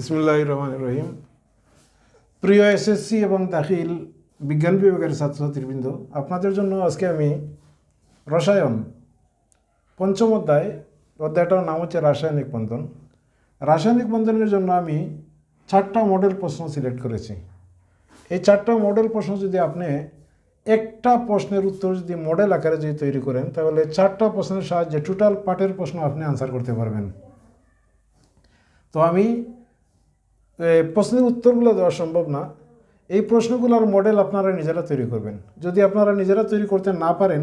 ইসমুল্লাহ রহমান রহিম। প্রিয় এসএসসি এবং দাখিল বিজ্ঞান বিভাগের ছাত্রছাত্রীবৃন্দ, আপনাদের জন্য আজকে আমি রসায়ন পঞ্চম অধ্যায়, অধ্যায়টার নাম হচ্ছে রাসায়নিক বন্ধন। রাসায়নিক বন্ধনের জন্য আমি চারটা মডেল প্রশ্ন সিলেক্ট করেছি। এই চারটা মডেল প্রশ্ন যদি আপনি একটা প্রশ্নের উত্তর যদি মডেল আকারে যদি তৈরি করেন, তাহলে চারটা প্রশ্নের সাহায্যে টোটাল পার্টের প্রশ্ন আপনি আনসার করতে পারবেন। তো আমি প্রশ্নের উত্তরগুলো দেওয়া সম্ভব না। এই প্রশ্নগুলোর মডেল আপনারা নিজেরা তৈরি করবেন। যদি আপনারা নিজেরা তৈরি করতে না পারেন,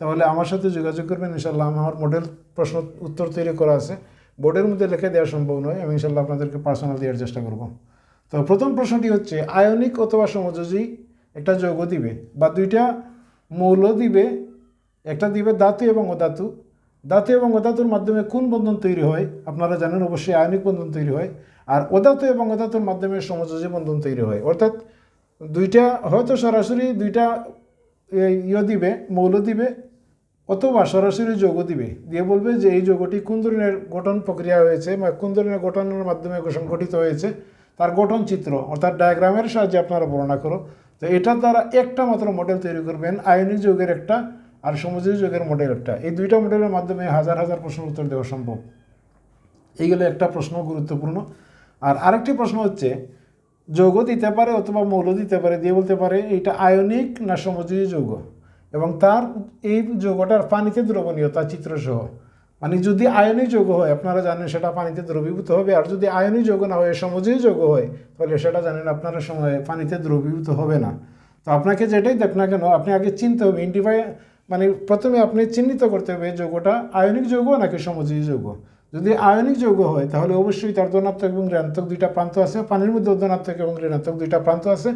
তাহলে আমার সাথে যোগাযোগ করবেন ইনশাল্লাহ আমার মডেল প্রশ্ন উত্তর তৈরি করা আছে। বোর্ডের মধ্যে লিখে দেওয়া সম্ভব নয়, আমি ইনশাল্লাহ আপনাদেরকে পার্সোনাল দেওয়ার চেষ্টা করব। তো প্রথম প্রশ্নটি হচ্ছে, আয়নিক অথবা সমযোজী একটা যৌগ দিবে, বা দুইটা মৌল দিবে, একটা দিবে ধাতু এবং অধাতু। ধাতু এবং অধাতুর মাধ্যমে কোন বন্ধন তৈরি হয়? আপনারা জানেন, অবশ্যই আয়নিক বন্ধন তৈরি হয়। আর অধাতু এবং অধাতুর মাধ্যমে সমযোজী বন্ধন তৈরি হয়। অর্থাৎ দুইটা হয়তো সরাসরি দুইটা ইয়ে দিবে, মৌল দিবে, অথবা সরাসরি যৌগ দিবে। দিয়ে বলবে যে এই যোগটি কোন ধরনের গঠন প্রক্রিয়া হয়েছে বা কোন ধরনের গঠনের মাধ্যমে সংগঠিত হয়েছে, তার গঠন চিত্র, অর্থাৎ ডায়াগ্রামের সাহায্যে আপনারা বর্ণনা করো তো এটার দ্বারা একটা মাত্র মডেল তৈরি করবেন আয়নিক যৌগের একটা আর সমুদ্রী যৌগের মডেল একটা। এই দুইটা মডেলের মাধ্যমে হাজার হাজার প্রশ্নের উত্তর দেওয়া সম্ভব। এইগুলো একটা প্রশ্ন গুরুত্বপূর্ণ। আর আরেকটি প্রশ্ন হচ্ছে, যৌগ দিতে পারে অথবা মৌল দিতে পারে, দিয়ে বলতে পারে এটা আয়নিক না সমুদ্রী যৌগ? এবং তার এই যৌগটার পানিতে দ্রবণীয়তা, চিত্রসহ। মানে যদি আয়নিক যৌগ হয়, আপনারা জানেন সেটা পানিতে দ্রবীভূত হবে, আর যদি আয়নিক যৌগ না হয় সমুদ্রী যৌগ হয়, তাহলে সেটা জানেন আপনারা সময় পানিতে দ্রবীভূত হবে না। তো আপনাকে যেটাই দেখ না কেন, আপনি আগে চিনতে হবে ইন্টিফাই মানে প্রথমে আপনি চিহ্নিত করতে হবে যৌগটা আয়নিক যৌগ নাকি সমুদ্রী যৌগ? যদি আয়নিক যৌগ হয়, তাহলে অবশ্যই তার ধনাত্মক এবং ঋণাত্মক দুইটা প্রান্ত আছে। পানির মধ্যে ধনাত্মক এবং ঋণাত্মক দুইটা প্রান্ত আছে।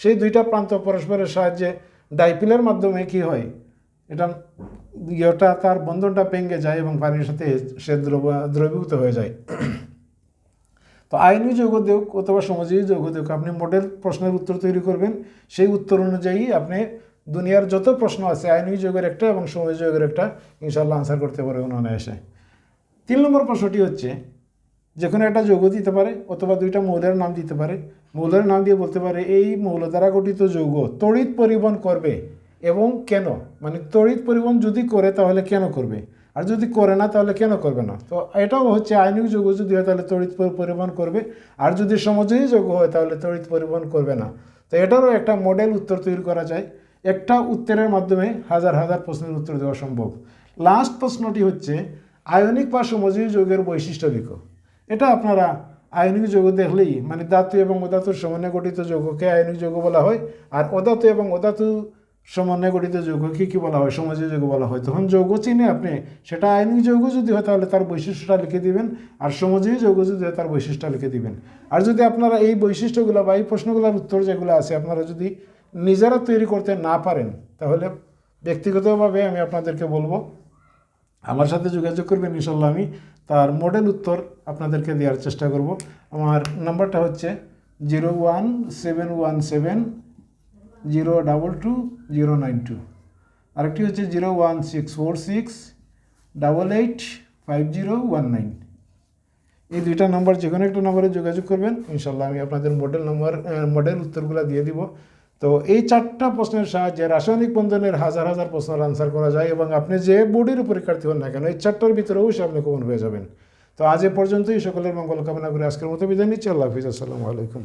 সেই দুইটা প্রান্ত পরস্পরের সাহায্যে ডাইপিলের মাধ্যমে কি হয়? এটা ইয়েটা তার বন্ধনটা ভেঙে যায় এবং পানির সাথে সে দ্রব, দ্রবীভূত হয়ে যায়। তো আইনি যৌগ দেওক অথবা সমাজীয় যৌগ দেওক আপনি মডেল প্রশ্নের উত্তর তৈরি করবেন। সেই উত্তর অনুযায়ী আপনি দুনিয়ার যত প্রশ্ন আছে আইনি যৌগের একটা এবং সমাজ যৌগের একটা ইনশাল্লাহ আনসার করতে পারবেন অনায়াসে। তিন নম্বর প্রশ্নটি হচ্ছে যে কোনো একটা যৌগ দিতে পারে অথবা দুইটা মৌলের নাম দিতে পারে, মৌলের নাম দিয়ে বলতে পারে এই মৌল দ্বারা গঠিত যৌগ তড়িৎ পরিবহন করবে এবং কেন? মানে তড়িৎ পরিবহন যদি করে তাহলে কেন করবে? আর যদি করে না তাহলে কেন করবে না? তো এটাও হচ্ছে আইনিক যৌগ, যদি হয় তাহলে তড়িৎ পরিবহন করবে, আর যদি সমজয়ী যৌগ হয় তাহলে তড়িৎ পরিবহন করবে না। তো এটারও একটা মডেল উত্তর তৈরি করা যায়। একটা উত্তরের মাধ্যমে হাজার হাজার প্রশ্নের উত্তর দেওয়া সম্ভব। লাস্ট প্রশ্নটি হচ্ছে আয়নিক বা সমজয়ী যৌগের বৈশিষ্ট্য লিখো এটা আপনারা আয়নিক যৌগ দেখলেই মানে ধাতু এবং অধাতুর সমন্বয়ে গঠিত যৌগকে আয়নিক যৌগ বলা হয়, আর অধাতু এবং অধাতু সমন্বয়ে গঠিত যৌগকে কী বলা হয়? সমাজীয় যৌগ বলা হয়। তখন যৌগ চিনে আপনি সেটা আয়নিক যৌগ যদি হয়, তাহলে তার বৈশিষ্ট্যটা লিখে দিবেন, আর সমাজীয় যৌগ যদি হয়, তার বৈশিষ্ট্যটা লিখে দিবেন। আর যদি আপনারা এই বৈশিষ্ট্যগুলো বা এই প্রশ্নগুলোর উত্তর যেগুলো আছে, আপনারা যদি নিজেরা তৈরি করতে না পারেন, তাহলে ব্যক্তিগতভাবে আমি আপনাদেরকে বলব আমার সাথে যোগাযোগ করবেন ইনশাল্লাহ আমি তার মডেল উত্তর আপনাদেরকে দেওয়ার চেষ্টা করব। আমার নাম্বারটা হচ্ছে zero one seven one seven zero double two zero nine two আরেকটি হচ্ছে zero one six four six double eight five zero one nine এই দুইটা নাম্বার যে কোনো একটা নম্বরে যোগাযোগ করবেন ইনশাল্লাহ আমি আপনাদের মডেল নম্বর মডেল উত্তরগুলো দিয়ে দিব। তো এই চারটা প্রশ্নের সাহায্যে রাসায়নিক বন্ধনের হাজার হাজার প্রশ্নের আনসার করা যায় এবং আপনি যে বোর্ডের পরীক্ষার্থী হন না কেন, এই চারটার ভিতরে অবশ্যই আপনি কমন হয়ে যাবেন। তো আজ এ পর্যন্তই, সকলের মঙ্গল কামনা করে আজকের মতো বিদায় নিচ্ছি। আল্লাহ হাফিজ। আসসালামু আলাইকুম।